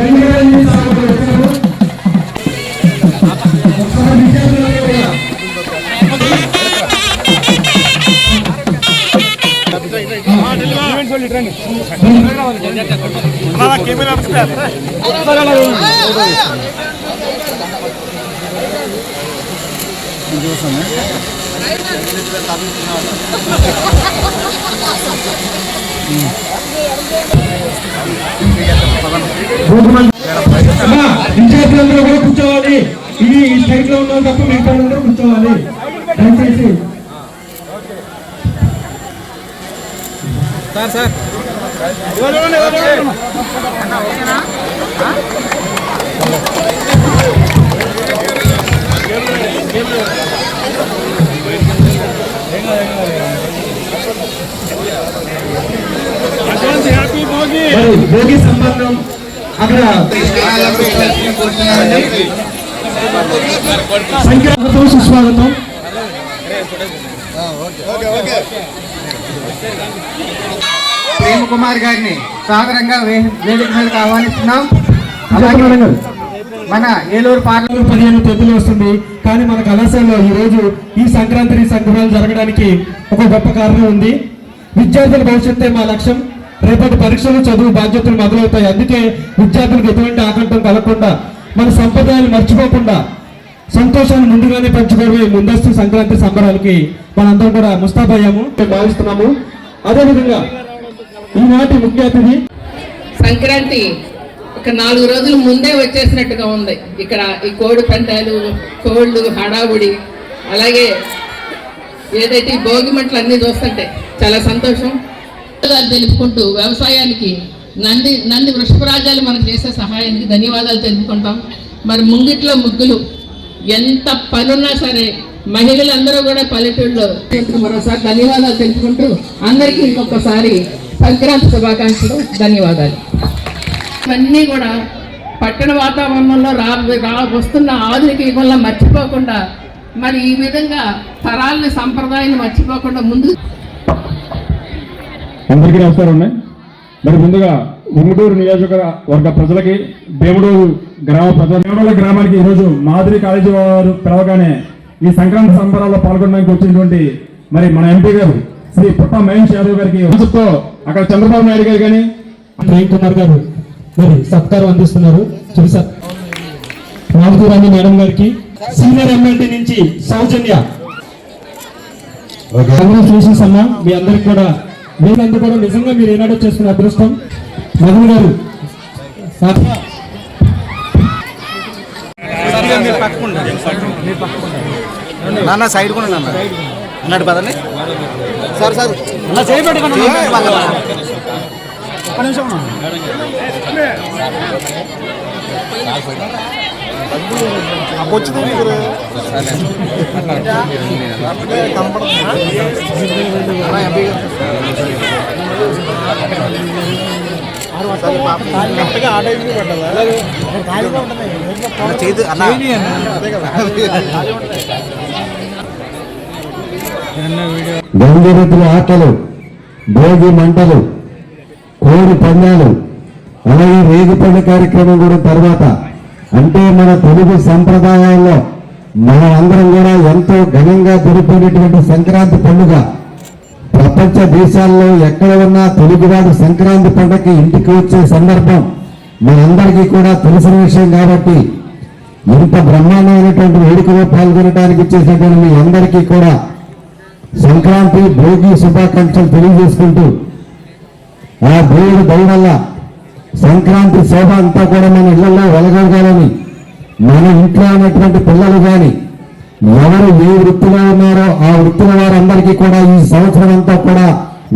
రెండు వేల ఎనిమిది కెమెరా విద్యార్థులందరూ కూడా కూర్చోవాలి ఇది ఈ సైడ్లో ఉన్న తప్ప మిగతా వాళ్ళందరూ కూర్చోవాలి దయచేసి మరి సంఖ్యాతో సుస్వాగతం ప్రేమ్ కుమార్ గారిని సాదరంగా వేదిక మీదకి ఆహ్వానిస్తున్నాం. మన ఏలూరు పార్లమెంట్ పదిహేను వస్తుంది. కానీ మన కళాశాలలో ఈ రోజు ఈ సంక్రాంతి సంబరాలు జరగడానికి ఒక గొప్ప కారణం ఉంది. విద్యార్థుల భవిష్యత్తే మా లక్ష్యం. రేపటి పరీక్షలు చదువు బాధ్యతలు మొదలవుతాయి. అందుకే విద్యార్థులకు ఎటువంటి ఆకంఠం కలగకుండా మన సంప్రదాయాలు మర్చిపోకుండా సంతోషాన్ని ముందుగానే పంచుకోవడమే ముందస్తు సంక్రాంతి సంబరాలకి మనందరం కూడా ముస్తాబయ్యాము భావిస్తున్నాము. అదేవిధంగా ఈనాటి ముఖ్య అతిథి సంక్రాంతి ఒక నాలుగు రోజుల ముందే వచ్చేసినట్టుగా ఉంది. ఇక్కడ ఈ కోడి పందాలు కోళ్ళు హడావుడి అలాగే ఏదైతే ఈ భోగి మంటలు అన్నీ చూస్తుంటే చాలా సంతోషం. ధన్యవాదాలు తెలుపుకుంటూ వ్యవసాయానికి నంది నంది వృషభరాజ్యాలు మనకు చేసే సహాయానికి ధన్యవాదాలు తెలుపుకుంటాం. మరి ముంగిట్లో ముగ్గులు ఎంత పనున్నా సరే మహిళలందరూ కూడా పల్లెటూళ్ళలో మరోసారి ధన్యవాదాలు తెలుపుకుంటూ అందరికీ ఇంకొకసారి సంక్రాంతి శుభాకాంక్షలు ధన్యవాదాలు. ఇవన్నీ కూడా పట్టణ వాతావరణంలో రా రా వస్తున్న ఆధునిక యుగంలో మర్చిపోకుండా మరి ఈ విధంగా తరాలని సంప్రదాయాన్ని మర్చిపోకుండా ముందు అందరికీ నమస్కారం ఉన్నాయి మరి ముందుగా ఉంగుటూరు నియోజకవర్గ ప్రజలకి భీముడూరు గ్రామ ప్రజల భీముడూరు గ్రామానికి ఈరోజు మాదిరి కాలేజీ వారు పిలవగానే ఈ సంక్రాంతి సంబరాల్లో పాల్గొనడానికి వచ్చినటువంటి మరి మన ఎంపీ గారు శ్రీ పుట్ట మహేష్ యాదవ్ గారికి మనసుతో అక్కడ చంద్రబాబు నాయుడు గారు కానీ ప్రేమ్ కుమార్ గారు మరి సత్కారం అందిస్తున్నారు. చూసా రామతీరాణి మేడం గారికి సీనియర్ ఎమ్మెల్యే నుంచి సౌజన్య. కంగ్రాచులేషన్స్ అమ్మా మీ అందరికి కూడా కూడా నిజంగా మీరు ఏనాడో చేసుకున్న అదృష్టం. మధు గారు సార్. నాన్న సైడ్ కూడా నాన్న అన్నట్టు పదండి సార్ సార్. అన్న చేయబెట్టుకోండి ఒక్క నిమిషం చేతి అన్న గంగిరెద్దుల ఆటలు భోగి మంటలు కోడి పందాలు అలాగే రేగిపండు కార్యక్రమం కూడా తర్వాత. అంటే మన తెలుగు సంప్రదాయాల్లో మనం అందరం కూడా ఎంతో ఘనంగా జరుపుకునేటువంటి సంక్రాంతి పండుగ. ప్రపంచ దేశాల్లో ఎక్కడ ఉన్నా తెలుగువాడు సంక్రాంతి పండుగకి ఇంటికి వచ్చే సందర్భం మనందరికీ కూడా తెలిసిన విషయం కాబట్టి ఇంత బ్రహ్మాండమైనటువంటి వేడుకలో పాల్గొనడానికి ఇచ్చేసినటువంటి మీ అందరికీ కూడా సంక్రాంతి భోగి శుభాకాంక్షలు తెలియజేసుకుంటూ ఆ దేవుడు దయ వల్ల సంక్రాంతి సేవ అంతా కూడా మన ఇళ్ళలో వెలగలగాలని మన ఇంట్లో ఉన్నటువంటి పిల్లలు కానీ ఎవరు ఏ వృత్తిలో ఉన్నారో ఆ వృత్తుల వారందరికీ కూడా ఈ సంవత్సరం అంతా కూడా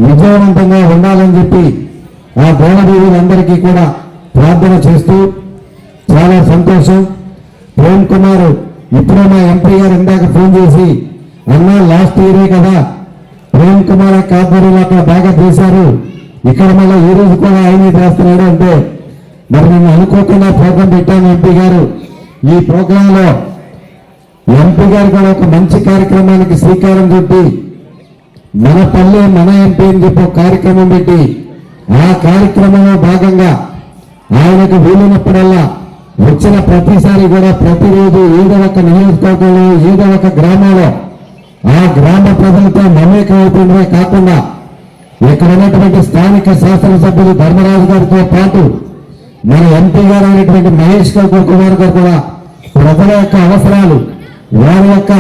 విజయవంతంగా ఉండాలని చెప్పి ఆ గోడదేవులందరికీ కూడా ప్రార్థన చేస్తూ చాలా సంతోషం. ప్రేమ్ కుమార్ ఇప్పుడే మా ఎంపీ గారు ఇందాక ఫోన్ చేసి అన్నా లాస్ట్ ఇయరే కదా ప్రేమ్ కుమార్ యొక్క ఆధ్వర్యంలో అక్కడ బాగా చేశారు. ఇక్కడ మళ్ళీ ఈ రోజు కూడా ఆయన చేస్తున్నాడు అంటే మరి నేను అనుకోకుండా ప్రోగ్రాం పెట్టాను ఎంపీ గారు. ఈ ప్రోగ్రామ్లో ఎంపీ గారు కూడా ఒక మంచి కార్యక్రమానికి శ్రీకారం చుట్టి మన పల్లె మన ఎంపీ అని చెప్పి ఒక కార్యక్రమం పెట్టి ఆ కార్యక్రమంలో భాగంగా ఆయనకు వీలున్నప్పుడల్లా వచ్చిన ప్రతిసారి కూడా ప్రతిరోజు ఏదో ఒక నియోజకవర్గంలో ఏదో ఒక గ్రామంలో ఆ గ్రామ ప్రజలతో మమేకం కాకుండా ఇక్కడ ఉన్నటువంటి స్థానిక శాసనసభ్యులు ధర్మరాజు గారితో పాటు మన ఎంపీ గారు అయినటువంటి మహేష్ గారు కుమార్ గారు కూడా ప్రజల యొక్క అవసరాలు వారి యొక్క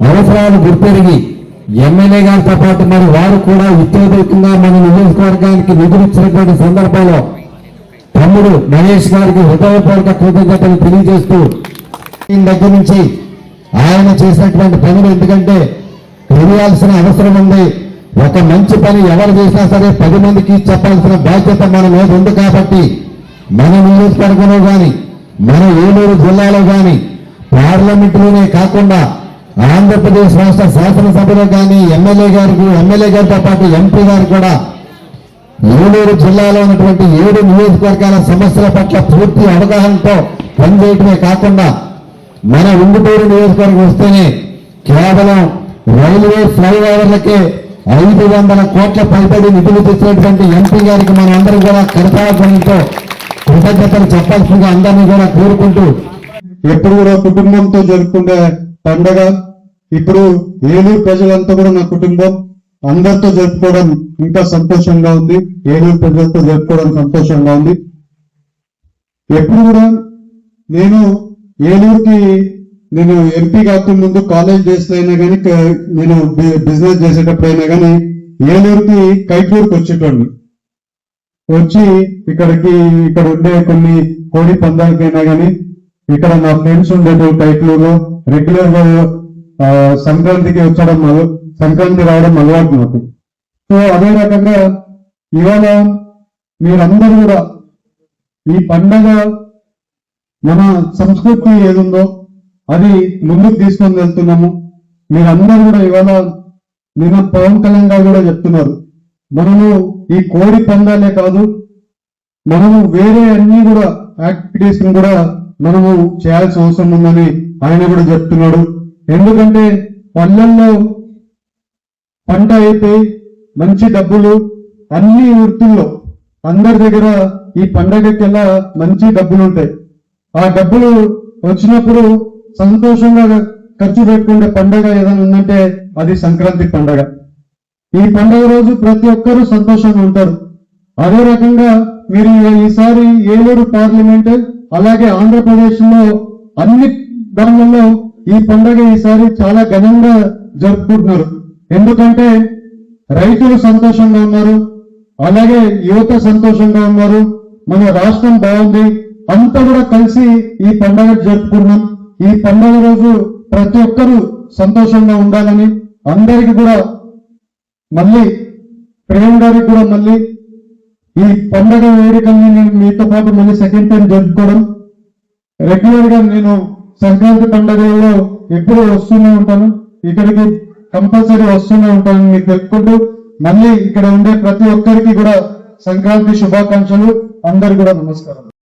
అవసరాలు గుర్తెరిగి ఎమ్మెల్యే గారితో పాటు మరి వారు కూడా ఉత్తేజకంగా మన నియోజకవర్గానికి నిధులు ఇచ్చినటువంటి సందర్భంలో తమ్ముడు మహేష్ గారికి హృదయపూర్వక కృతజ్ఞతలు తెలియజేస్తూ దగ్గర నుంచి ఆయన చేసినటువంటి పనులు ఎందుకంటే తెలియాల్సిన అవసరం ఉంది. ఒక మంచి పని ఎవరు చేసినా సరే పది మందికి చెప్పాల్సిన బాధ్యత మన మీద ఉంది కాబట్టి మన నియోజకవర్గంలో కానీ మన ఏలూరు జిల్లాలో కానీ పార్లమెంటులోనే కాకుండా ఆంధ్రప్రదేశ్ రాష్ట్ర శాసనసభలో కానీ ఎమ్మెల్యే గారికి ఎమ్మెల్యే గారితో పాటు ఎంపీ గారు కూడా ఏలూరు జిల్లాలో ఉన్నటువంటి ఏడు నియోజకవర్గాల సమస్యల పట్ల పూర్తి అవగాహనతో పనిచేయటమే కాకుండా మన ఉంగుటూరు నియోజకవర్గం వస్తేనే కేవలం రైల్వే ఫ్లైఓవర్లకే ఐదు వందల కోట్ల పైబడి నిధులు తెచ్చినటువంటి ఎంపీ గారికి మనందరం కూడా కృతజ్ఞతలతో కృతజ్ఞతలు చెప్పాల్సిందిగా అందరినీ కూడా కోరుకుంటూ ఎప్పుడు కూడా కుటుంబంతో జరుపుకునే పండగ ఇప్పుడు ఏలూరు ప్రజలంతా కూడా నా కుటుంబం అందరితో జరుపుకోవడం ఇంకా సంతోషంగా ఉంది. ఏలూరు ప్రజలతో జరుపుకోవడం సంతోషంగా ఉంది. ఎప్పుడు కూడా నేను ఏలూరుకి నేను ఎంపీ కాకుండా ముందు కాలేజ్ డేస్ అయినా కానీ నేను బిజినెస్ చేసేటప్పుడైనా కానీ ఏలూరుకి కైట్లూరుకి వచ్చేటోడిని. వచ్చి ఇక్కడికి ఇక్కడ ఉండే కొన్ని కోడి పందాలకైనా కానీ ఇక్కడ నా ఫ్రెండ్స్ ఉండేది కైట్లూరు రెగ్యులర్గా సంక్రాంతికి వచ్చడం సంక్రాంతి రావడం అలవాటు నాకు. సో అదే రకంగా ఇవాళ మీరందరూ కూడా ఈ పండగ మన సంస్కృతి ఏదుందో అది ముందుకు తీసుకొని వెళ్తున్నాము. మీరందరూ కూడా ఇవాళ నిన్న పవన్ కళ్యాణ్ గారు కూడా చెప్తున్నారు. మనము ఈ కోడి పందాలే కాదు మనము వేరే అన్ని కూడా యాక్టివిటీస్ కూడా మనము చేయాల్సిన అవసరం ఉందని ఆయన కూడా చెప్తున్నాడు. ఎందుకంటే పల్లెల్లో పంట అయిపోయి మంచి డబ్బులు అన్ని వృత్తుల్లో అందరి దగ్గర ఈ పండగకెల్లా మంచి డబ్బులు ఉంటాయి. ఆ డబ్బులు వచ్చినప్పుడు సంతోషంగా ఖర్చు పెట్టుకునే పండగ ఏదైనా ఉందంటే అది సంక్రాంతి పండగ. ఈ పండగ రోజు ప్రతి ఒక్కరూ సంతోషంగా ఉంటారు. అదే రకంగా మీరు ఈసారి ఏలూరు పార్లమెంట్ అలాగే ఆంధ్రప్రదేశ్లో అన్ని గ్రామాల్లో ఈ పండగ ఈసారి చాలా ఘనంగా జరుపుకుంటున్నారు. ఎందుకంటే రైతులు సంతోషంగా ఉన్నారు అలాగే యువత సంతోషంగా ఉన్నారు మన రాష్ట్రం బాగుంది అంతా కూడా కలిసి ఈ పండగ జరుపుకున్నాం ఈ పండుగ రోజు ప్రతి ఒక్కరూ సంతోషంగా ఉండాలని అందరికి కూడా మళ్ళీ ప్రేమ్ గారికి కూడా మళ్ళీ ఈ పండుగ వేడుకల్ని నేను మీతో పాటు మళ్ళీ సెకండ్ టైం జరుపుకోవడం. రెగ్యులర్గా నేను సంక్రాంతి పండుగలో ఎప్పుడు వస్తూనే ఉంటాను. ఇక్కడికి కంపల్సరీ వస్తూనే ఉంటాను మీకు తెలుపుకుంటూ మళ్ళీ ఇక్కడ ఉండే ప్రతి ఒక్కరికి కూడా సంక్రాంతి శుభాకాంక్షలు. అందరు కూడా నమస్కారం.